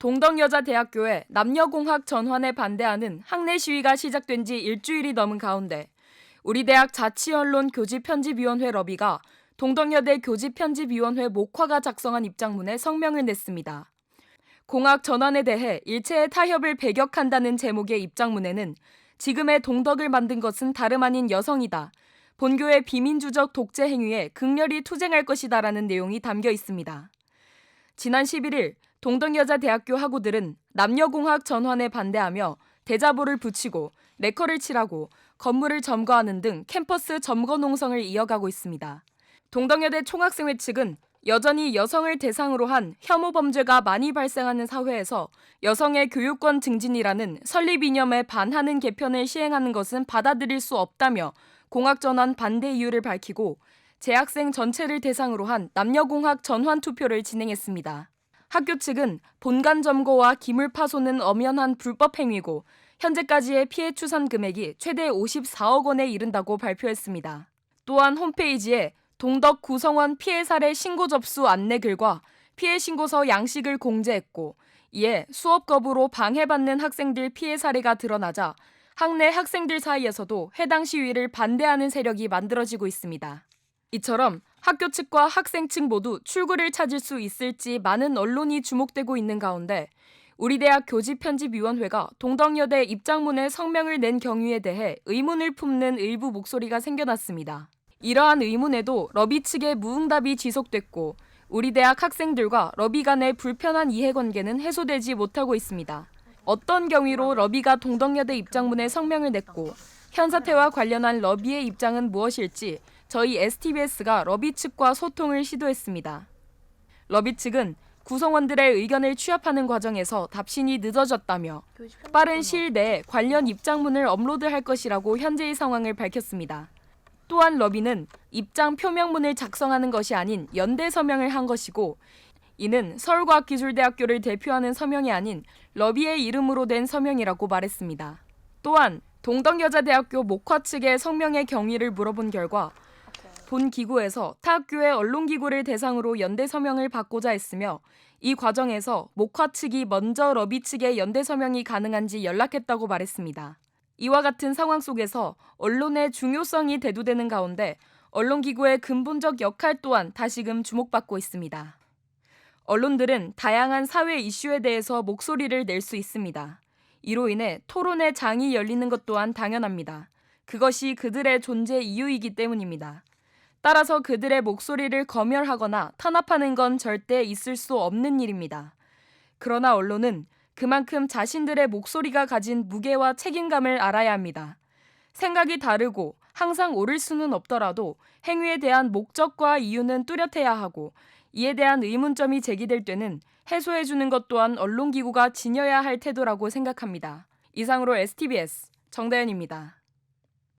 동덕여자대학교에 남녀공학 전환에 반대하는 학내 시위가 시작된 지 일주일이 넘은 가운데 우리 대학 자치언론 교집편집위원회 러비가 동덕여대 교집편집위원회 목화가 작성한 입장문에 성명을 냈습니다. 공학 전환에 대해 일체의 타협을 배격한다는 제목의 입장문에는 지금의 동덕을 만든 것은 다름 아닌 여성이다. 본교의 비민주적 독재 행위에 극렬히 투쟁할 것이다라는 내용이 담겨 있습니다. 지난 11일 동덕여자대학교 학우들은 남녀공학 전환에 반대하며 대자보를 붙이고 레커를 칠하고 건물을 점거하는 등 캠퍼스 점거 농성을 이어가고 있습니다. 동덕여대 총학생회 측은 여전히 여성을 대상으로 한 혐오 범죄가 많이 발생하는 사회에서 여성의 교육권 증진이라는 설립 이념에 반하는 개편을 시행하는 것은 받아들일 수 없다며 공학 전환 반대 이유를 밝히고 재학생 전체를 대상으로 한 남녀공학 전환 투표를 진행했습니다. 학교 측은 본관 점거와 기물 파손은 엄연한 불법 행위고 현재까지의 피해 추산 금액이 최대 54억 원에 이른다고 발표했습니다. 또한 홈페이지에 동덕 구성원 피해 사례 신고 접수 안내 글과 피해 신고서 양식을 공지했고 이에 수업 거부로 방해받는 학생들 피해 사례가 드러나자 학내 학생들 사이에서도 해당 시위를 반대하는 세력이 만들어지고 있습니다. 이처럼 학교 측과 학생 측 모두 출구를 찾을 수 있을지 많은 언론이 주목되고 있는 가운데 우리 대학 교집편집위원회가 동덕여대 입장문에 성명을 낸 경위에 대해 의문을 품는 일부 목소리가 생겨났습니다. 이러한 의문에도 러비 측의 무응답이 지속됐고 우리 대학 학생들과 러비 간의 불편한 이해관계는 해소되지 못하고 있습니다. 어떤 경위로 러비가 동덕여대 입장문에 성명을 냈고 현 사태와 관련한 러비의 입장은 무엇일지 저희 STBS가 러비 측과 소통을 시도했습니다. 러비 측은 구성원들의 의견을 취합하는 과정에서 답신이 늦어졌다며 빠른 시일 내에 관련 입장문을 업로드할 것이라고 현재의 상황을 밝혔습니다. 또한 러비는 입장 표명문을 작성하는 것이 아닌 연대 서명을 한 것이고 이는 서울과학기술대학교를 대표하는 서명이 아닌 러비의 이름으로 된 서명이라고 말했습니다. 또한 동덕여자대학교 목화 측의 성명의 경위를 물어본 결과 본 기구에서 타 학교의 언론기구를 대상으로 연대 서명을 받고자 했으며 이 과정에서 목화 측이 먼저 러비 측의 연대 서명이 가능한지 연락했다고 말했습니다. 이와 같은 상황 속에서 언론의 중요성이 대두되는 가운데 언론기구의 근본적 역할 또한 다시금 주목받고 있습니다. 언론들은 다양한 사회 이슈에 대해서 목소리를 낼 수 있습니다. 이로 인해 토론의 장이 열리는 것 또한 당연합니다. 그것이 그들의 존재 이유이기 때문입니다. 따라서 그들의 목소리를 검열하거나 탄압하는 건 절대 있을 수 없는 일입니다. 그러나 언론은 그만큼 자신들의 목소리가 가진 무게와 책임감을 알아야 합니다. 생각이 다르고 항상 옳을 수는 없더라도 행위에 대한 목적과 이유는 뚜렷해야 하고 이에 대한 의문점이 제기될 때는 해소해주는 것 또한 언론기구가 지녀야 할 태도라고 생각합니다. 이상으로 STBS 정다현입니다.